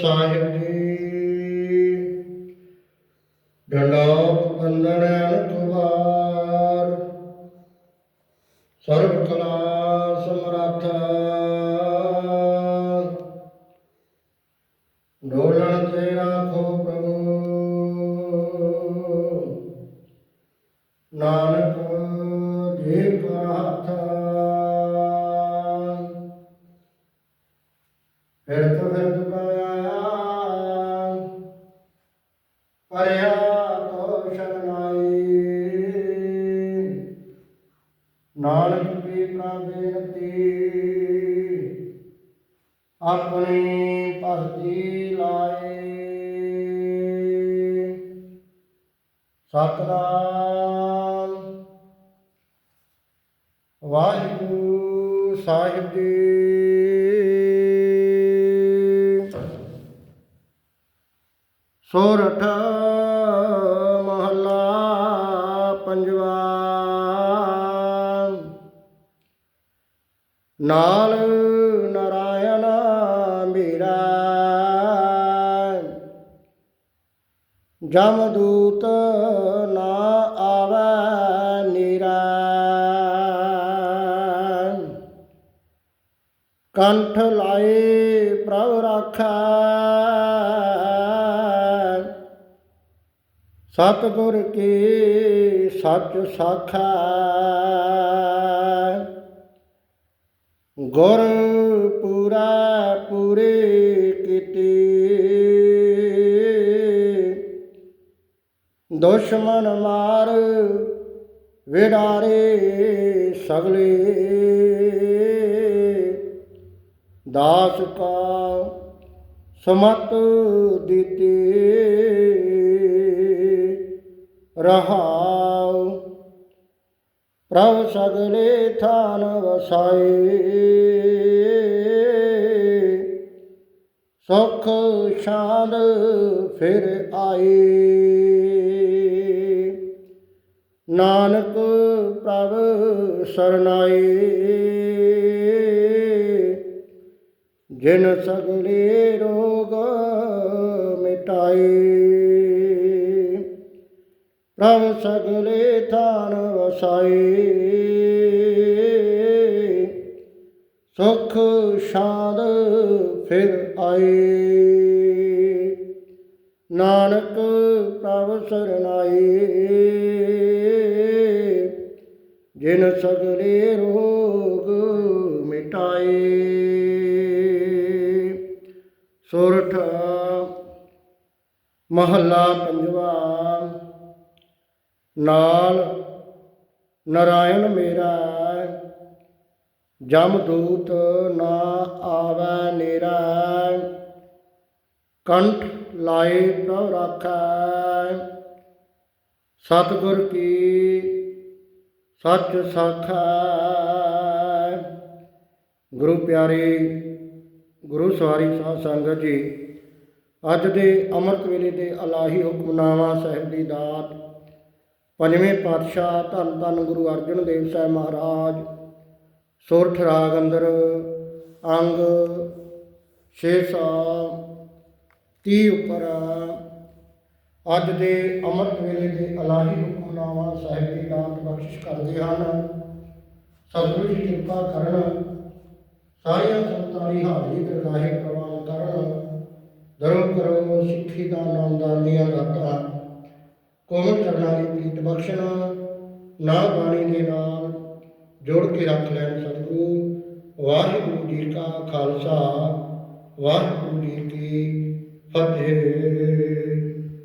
ਸਾਹਿਬ ਜੀ। ਡੰਡੋਪ ਬੰਦਨ ਅਨਕਵਾਰ ਸਰਬ ਕਲਾ ਸਮਰੱਥ ਡੋਲਣ ਤੇ ਰਾਖੋ ਪ੍ਰਭੂ। ਨਾਨਕ ਜੀ ਕਾ ਹੱਥ ਪਰਿਆ ਤੋ ਸ਼ਰਨਾਈ ਨਾਨਕ ਕੀ ਬੇਨਤੀ ਆਪਣੀ ਭਗਤੀ ਲਾਏ ਸਤਨਾਮ। ਵਾਹਿਗੁਰੂ ਸਾਹਿਬ ਜੀ। ਸੋਰਠ ਨਾਲ ਨਾਰਾਇਣ ਮੇਰਾ। ਜਮਦੂਤ ਨਾ ਆਵੈ ਨੀਰਾ। ਕੰਠ ਲਾਏ ਪ੍ਰਭ ਰਾਖਾ। ਸਤਿਗੁਰ ਕੀ ਸੱਚ ਸਾਖਾ। ਗੁਰ ਪੂਰਾ ਪੂਰੇ ਕੀਤੀ। ਦੁਸ਼ਮਣ ਮਾਰ ਵਿਡਾਰੇ ਸਗਲੇ। ਦਾਸ ਕਾ ਸਮਤ ਦਿੱਤੇ। ਰਹਾ ਪ੍ਰਭ ਸਗਲੇ ਥਾਨ ਵਸਾਏ। ਸੁਖ ਸ਼ਾਂਤ ਫਿਰ ਆਏ। ਨਾਨਕ ਪ੍ਰਭ ਸਰਨਾਏ ਜਿਨ ਸਗਲੇ ਰੋਗ ਮਿਟਾਏ। ਪ੍ਰਭ ਸਗਲੇ ਥਾਨ ਵਸਾਈ। ਸੁਖ ਸ਼ਾਂਤ ਫਿਰ ਆਏ ਨਾਨਕ ਪ੍ਰਭ ਸਰਨਾਏ ਜਿਨ ਸਗਲੇ ਰੋਗ ਮਿਟਾਏ ਸੋਰਠ ਮਹੱਲਾ ਪੰਜਵਾ। ਨਾਲ ਨਰਾਇਣ ਮੇਰਾ ਜਮਦੂਤ ਨਾ ਆਵੈ ਨੇਰਾ ਕੰਠ ਲਾਏ ਪ੍ਰਭ ਰਾਖੈ ਸਤਿਗੁਰ ਕੀ ਸੱਚ ਸਾਖਾ ਗੁਰੂ ਪਿਆਰੇ, ਗੁਰੂ ਸਵਾਰੀ ਸਾਧ ਸੰਗਤ ਜੀ, ਅੱਜ ਦੇ ਅੰਮ੍ਰਿਤ ਵੇਲੇ ਦੇ ਅਲਾਹੀ ਹੁਕਮਨਾਮਾ ਸਾਹਿਬ ਦੀ ਦਾਤ ਪੰਜਵੇਂ ਪਾਤਸ਼ਾਹ ਧੰਨ ਧੰਨ ਗੁਰੂ ਅਰਜਨ ਦੇਵ ਸਾਹਿਬ ਮਹਾਰਾਜ, ਸੋਰਠ ਰਾਗ ਅੰਦਰ ਅੰਗ 630 ਉੱਪਰ ਅੱਜ ਦੇ ਅੰਮ੍ਰਿਤ ਵੇਲੇ ਦੇ ਅਲਾਹੀ ਹੁਕਮਨਾਮਾ ਸਾਹਿਬ ਦੀ ਦਾਤ ਬਖਸ਼ਿਸ਼ ਕਰਦੇ ਹਨ। ਸਤਿਗੁਰੂ ਜੀ ਕਿਰਪਾ ਕਰਨ ਸਾਰੀਆਂ ਸੰਤਾਂ ਦੀ ਹਾਜ਼ਰੀ ਦਰਗਾਹੇ ਪ੍ਰਵਾਨ ਕਰਨ। ਦਰੋ ਕਰੋ ਸਿੱਖੀ ਦਾ ਨਾਮਦਾਨ ਦੀਆਂ ਦਾਤਾਂ ਕੋਮਲ ਚਰਨਾਂ ਦੀ ਪ੍ਰੀਤ ਬਖਸ਼ਣ, ਨਾ ਬਾਣੀ ਦੇ ਨਾਲ ਜੋੜ ਕੇ ਰੱਖ ਲੈਣ ਸਤਿਗੁਰੂ। ਵਾਹਿਗੁਰੂ ਜੀ ਕਾ ਖਾਲਸਾ, ਵਾਹਿਗੁਰੂ ਜੀ ਕੀ ਫਤਿਹ।